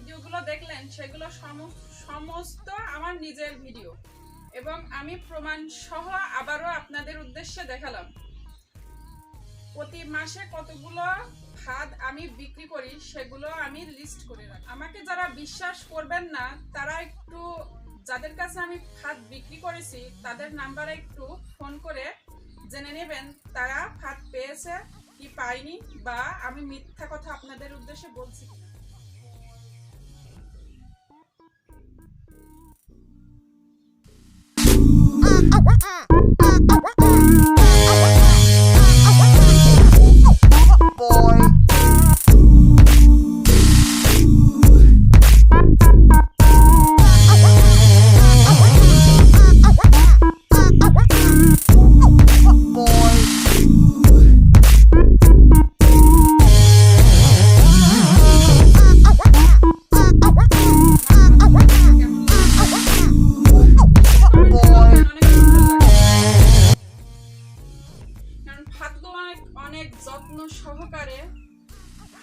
ভিডিওগুলো দেখলেন, সেগুলো সমস্ত আমার নিজের ভিডিও। এবং আমি প্রমাণ সহ আবারও আপনাদের উদ্দেশ্যে দেখালাম। প্রতি মাসে কতগুলো খাদ আমি বিক্রি করি, সেগুলো আমি লিস্ট করে রাখি। আমাকে যারা বিশ্বাস করবেন না, তারা একটু, যাদের কাছে আমি খাদ বিক্রি করেছি, তাদের নাম্বারে একটু ফোন করে জেনে নেবেন, তারা খাদ পেয়েছে কি পায়নি, বা আমি মিথ্যা কথা আপনাদের উদ্দেশ্যে বলছি কিনা।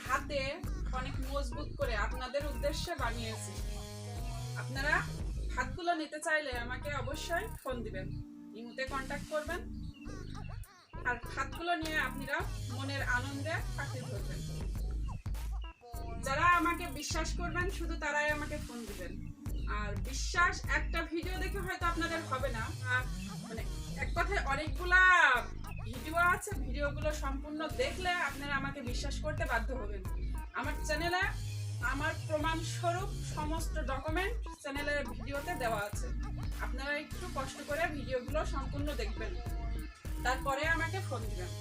হাতে অনেক মজবুত করে আপনাদের উদ্দেশ্যে বানিয়েছি। আপনারা হাতগুলো নিতে চাইলে আমাকে অবশ্যই ফোন দিবেন। ইমুতে কন্ট্যাক্ট করবেন। আর হাতগুলো নিয়ে আপনারা মনের আনন্দে পাখি ধরবেন যারা আমাকে বিশ্বাস করবেন, শুধু তারাই আমাকে ফোন দিবেন। আর বিশ্বাস, একটা ভিডিও দেখে হয়তো আপনাদের হবে না। মানে এক কথায় অনেকগুলা আছে ভিডিওগুলো সম্পূর্ণ দেখলে আপনারা আমাকে বিশ্বাস করতে বাধ্য হবেন। আমার চ্যানেলে আমার প্রমাণ স্বরূপ সমস্ত ডকুমেন্ট চ্যানেলের ভিডিওতে দেওয়া আছে। আপনারা একটু কষ্ট করে ভিডিওগুলো সম্পূর্ণ দেখবেন। তারপরে আমাকে ফোন দিবেন।